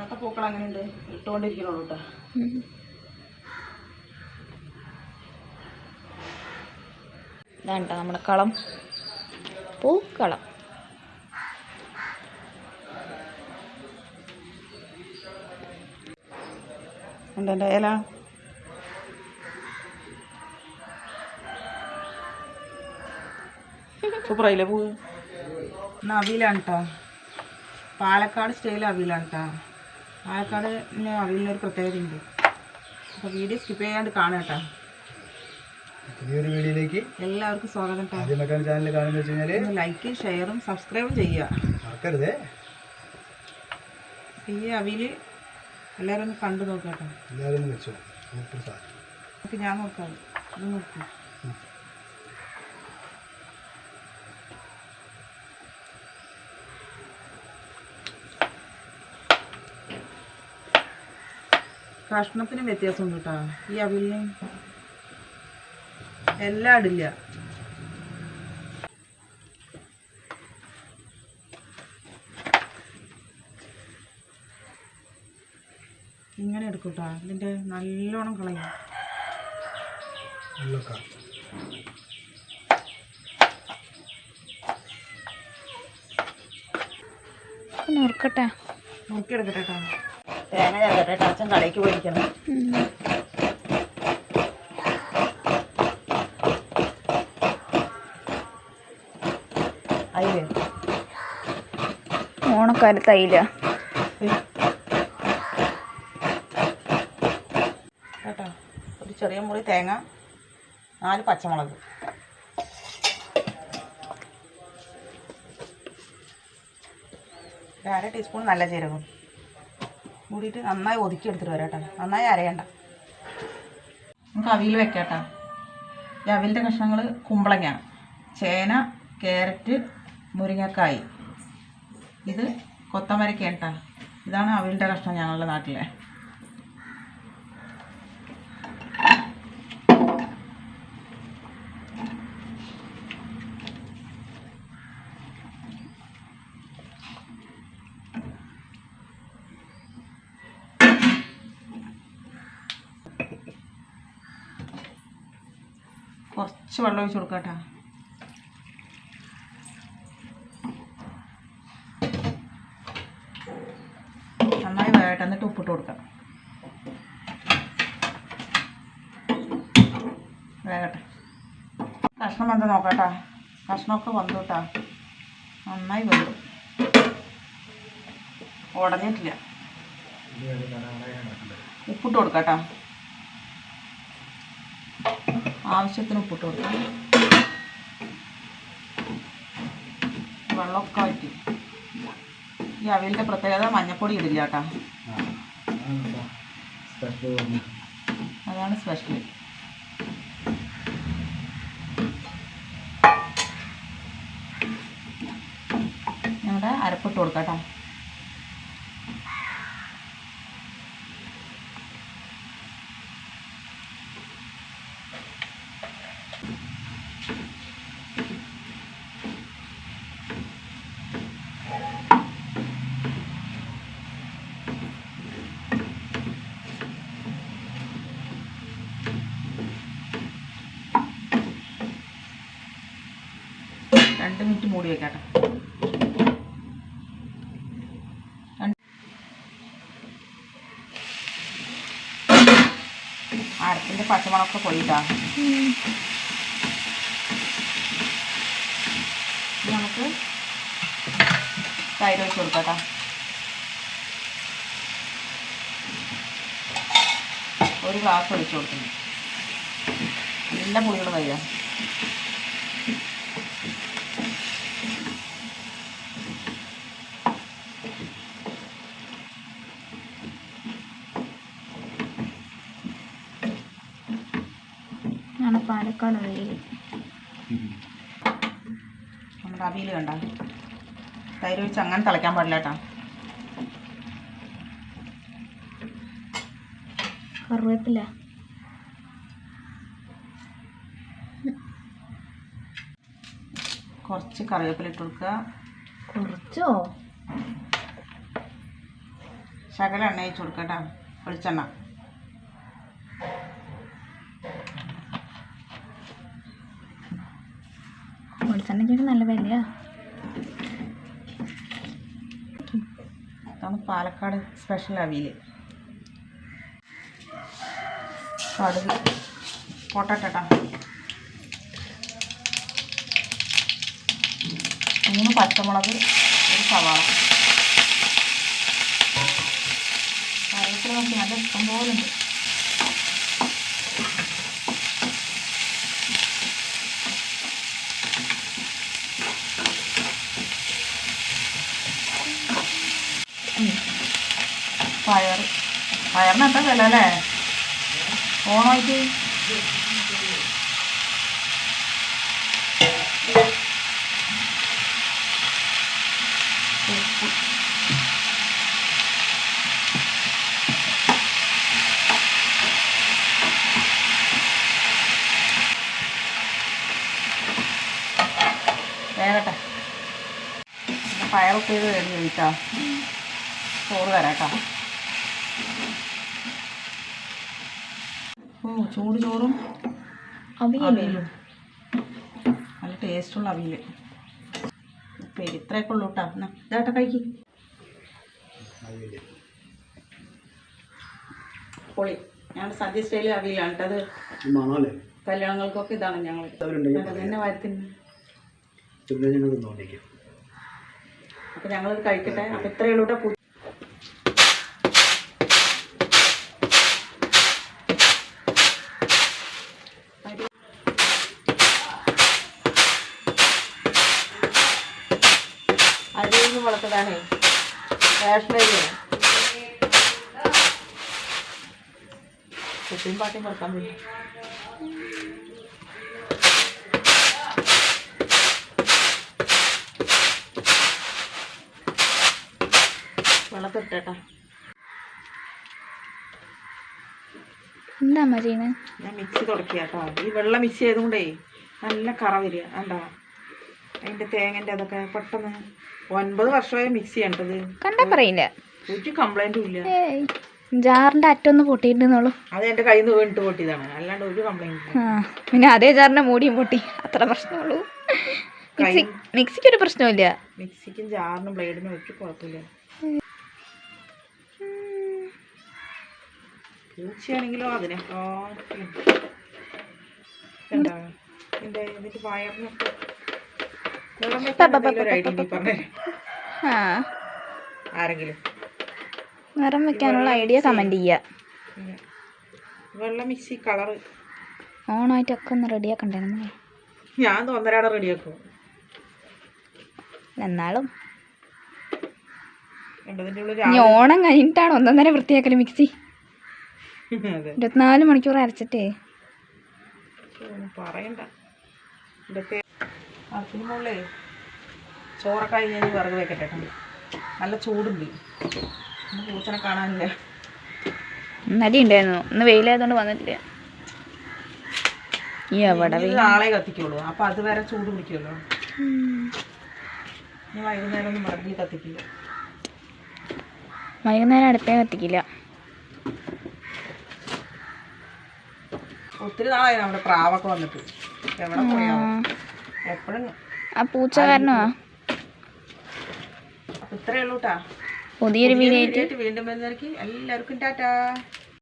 ഇന്നത്തെ പൂക്കൾ അങ്ങനെയുണ്ട് ഇട്ടുകൊണ്ടിരിക്കണുള്ളൂ കേട്ടോ ഇതാണ്ട നമ്മുടെ കളം. പൂക്കളം. ഉണ്ട് എന്റെ ഇല? സൂപ്പറായില്ലേ പൂ ഇന്ന് അവിയലാണ് കേട്ടോ പാലക്കാട് സ്റ്റൈൽ അവിയിലാണ് കേട്ടോ പാലക്കാട് അവിയലിനൊരു പ്രത്യേകത ഉണ്ട് അപ്പോൾ വീഡിയോ സ്കിപ്പ് ചെയ്യാണ്ട് കാണുക കേട്ടോ. പുതിയൊരു വീഡിയോയിലേക്ക് എല്ലാവർക്കും സ്വാഗതം ആദ്യമായിട്ടാണ് ചാനൽ കാണുന്നത് വെച്ച് കഴിഞ്ഞാൽ ലൈക്കും ഷെയറും സബ്സ്ക്രൈബും ചെയ്യുക. മറക്കരുത്. ഈ അവിൽ എല്ലാവരും ഒന്ന് കണ്ടു നോക്കാം കേട്ടോ. എല്ലാവരും വെച്ചോ. ഞാൻ നോക്കാം. ഇത് നോക്കൂ. കഷ്ണത്തിന് വ്യത്യാസമുണ്ട് കേട്ടോ. ഈ അവിലിനും എല്ലാം ഇടില്ല. ഇങ്ങനെ എടുക്കൂട്ടാ കേട്ടോ. ഇതിന്റെ നല്ലോണം കളയും. നോക്കട്ടെ നോക്കിയെടുക്കട്ടെ കേട്ടോ. തേങ്ങ ചേർക്കട്ടെ കേട്ടോ അച്ഛൻ കടയ്ക്ക് പോയിരിക്കണം അയിലേ ഓണക്കാലത്ത് അയില കേട്ടോ? ഒരു ചെറിയ മുറി തേങ്ങ നാല് പച്ചമുളക്. അര ടീസ്പൂൺ നല്ല ജീരകം. കൂടിയിട്ട് നന്നായി ഒതുക്കി എടുത്തിട്ട് വരാം കേട്ടോ. നന്നായി അരയണ്ട. നമുക്ക് അവിയിൽ വെക്കാം കേട്ടോ. ഈ അവിലിന്റെ കഷ്ണങ്ങൾ കുമ്പളങ്ങ ചേന ക്യാരറ്റ് മുരിങ്ങക്കായ്. ഇത് കൊത്തമരക്കേട്ടാ ഇതാണ് അവിലിന്റെ കഷ്ണം ഞങ്ങളുടെ നാട്ടിലെ. കുറച്ച് വെള്ളം ഒഴിച്ച് കൊടുക്കാം കേട്ടോ. നന്നായി വേട്ട എന്നിട്ട് ഉപ്പിട്ട് കൊടുക്കാം. വേകട്ടെ കഷ്ണം വന്ന് നോക്കട്ടാ കഷ്ണമൊക്കെ വന്നു കേട്ടാ. നന്നായി വന്നു. ഉടഞ്ഞിട്ടില്ല. ഉപ്പിട്ട് കൊടുക്കാട്ടാ ആവശ്യത്തിന് ഉപ്പിട്ട് കൊടുക്കാം. വെള്ളമൊക്കെ വറ്റി. ഈ അവിയലിന്റെ പ്രത്യേകത മഞ്ഞപ്പൊടി ഇടില്ല കേട്ടോ. അതാണ് സ്പെഷ്യൽ ഞങ്ങളുടെ അരപ്പിട്ട് കൊടുക്കാം കേട്ടോ. രണ്ട് മിനിറ്റ് മൂടി വെക്കാട്ടെ. രണ്ട് പച്ചമുളക് പോയിട്ടാ നമുക്ക് തൈര് വെച്ച് കൊടുക്കട്ടാ. ഒരു ഗ്ലാസ് ഒഴിച്ചു കൊടുക്കുന്നു. നല്ല പുളിയുള്ള തൈരാണ് ആണ് പാലക്കാട് അവിയൽ നമ്മുടെ അവിയൽ കണ്ട? തൈര് ഒഴിച്ച് അങ്ങനെ തിളയ്ക്കാൻ പാടില്ല കേട്ടോ. കറിവേപ്പില. കുറച്ച് കറിവേപ്പില ഇട്ട് കൊടുക്കുക. കുറച്ചോ? ശകല എണ്ണ വെച്ച് കൊടുക്കട്ടാ വെളിച്ചെണ്ണ. വെളിച്ചെണ്ണയ്ക്കൊക്കെ നല്ല വിലയാ. ഇതാണ് പാലക്കാട് സ്പെഷ്യൽ അവിയൽ കടുക് പൊട്ടട്ടാ മൂന്ന് പച്ചമുളക് ഒരു സവാള. കറിവേപ്പില നോക്കി നല്ല ഇഷ്ടം പോലെ ഉണ്ട് പയർ പയറിന് എന്താ വില അല്ലേ? ഓണമായിട്ട്. വേഗട്ടെ. പയറൊക്കെ ഇത് റെഡി കഴിച്ചാ ചോറ് തരാട്ടോ ഓ ചൂട് ചോറും അവിയലോ. നല്ല ടേസ്റ്റുള്ള അവിയൽ ഉപ്പേരി ഇത്രയൊക്കെ ഉള്ളൂ കേട്ടോ എന്നാ ഇതാട്ടെ കഴിക്ക്. പൊളി. ഞങ്ങൾ സദ്യ സ്റ്റൈലിൽ അവിയലാണ് കേട്ടോ അത് കല്യാണങ്ങൾക്കൊക്കെ ഇതാണ് ഞങ്ങൾ തന്നെ. വാരത്തിന് അപ്പം ഞങ്ങളിത് കഴിക്കട്ടെ. അപ്പം ഇത്രയേ ഉള്ളൂ കേട്ടോ വളർത്തതാണേ അരിയാണ് കുട്ടിയും പാട്ടിയും കൊടുക്കാൻ പറ്റും വെള്ളത്തിട്ടേട്ടാ എന്താ അമ്മ ചെയ്യുന്നത് ഞാൻ മിക്സി തുടക്കിയാട്ടോ. ഈ വെള്ളം മിക്സ് ചെയ്തുകൊണ്ടേ നല്ല കറ വരിക. കണ്ടാ? അതിന്റെ തേങ്ങന്റെ അതൊക്കെ പെട്ടെന്ന് ഒൻപത് വർഷമായി മിക്സി ചെയ്യേണ്ടത്. കണ്ടാ പറയില്ല. ഒരു കംപ്ലൈന്റും ഇല്ല. ജാറിന്റെ അറ്റൊന്ന് പൊട്ടിയിട്ടുന്നുള്ളൂ അത് എന്റെ കയ്യിൽ നിന്ന് വീണിട്ട് പൊട്ടിയതാണ്. അല്ലാണ്ട് ഒരു കംപ്ലൈന്റ് പിന്നെ അതേ ജാറിന്റെ മൂടിയും പൊട്ടി. അത്ര പ്രശ്നമുള്ളൂ. മിക്സിക്ക് ഒരു പ്രശ്നമില്ല മിക്സിക്കും ജാറിനും ബ്ലേഡിനും ഒരു കുഴപ്പമില്ല. പൂച്ചയാണെങ്കിലോ അതിനെ എന്താ എന്റെ എന്നിട്ട് വയറിനൊക്കെ വെള്ളം വെക്കാൻ എന്തെങ്കിലും ഒരു ഐഡിയ നീ പറഞ്ഞേ ആ. ആരെങ്കിലും. നിറം വെക്കാനുള്ള ഐഡിയ കമന്റ് ചെയ്യുക ഇല്ല. വെള്ള മിക്സി കളർ ഓണായിട്ടൊക്കെ ഒന്ന് റെഡിയാക്കണ്ടായിരുന്നു ഞാൻ റെഡിയാക്കും എന്നാലും. ഇനി ഓണം കഴിഞ്ഞിട്ടാണ് ഒന്നൊന്നര വൃത്തിയാക്കൽ മിക്സി ഇരുപത്തിനാല് മണിക്കൂർ അരച്ചിട്ടേ. പറയണ്ട. അതിന് മുകളിലേ ചോറൊക്കെ കഴിഞ്ഞ് ഞാൻ വിറക് വെക്കട്ടെ കേട്ടോ. നല്ല ചൂടുണ്ട്. പൂച്ചനെ കാണാനില്ല. ഇന്നലെ ഉണ്ടായിരുന്നു ഇന്ന് വെയിലായതുകൊണ്ട് വന്നിട്ടില്ല. ഈ അവിടെ നാളെ കത്തിക്കുള്ളൂ. അപ്പം അതുവരെ ചൂട് പിടിക്കുമല്ലോ. ഇനി വൈകുന്നേരം ഒന്നും വിറകിൽ കത്തിക്കില്ല. വൈകുന്നേരം അടുപ്പേ കത്തിക്കില്ല. ഒത്തിരി നാളായി നമ്മുടെ പ്രാവൊക്കെ വന്നിട്ട്. എവിടെ എപ്പോഴും ആ പൂച്ച കാരണമാ ഇത്രയേ ഉള്ളൂ കേട്ടാ പുതിയൊരു വീഡിയോ വീണ്ടും എല്ലാവർക്കും ടാറ്റാ.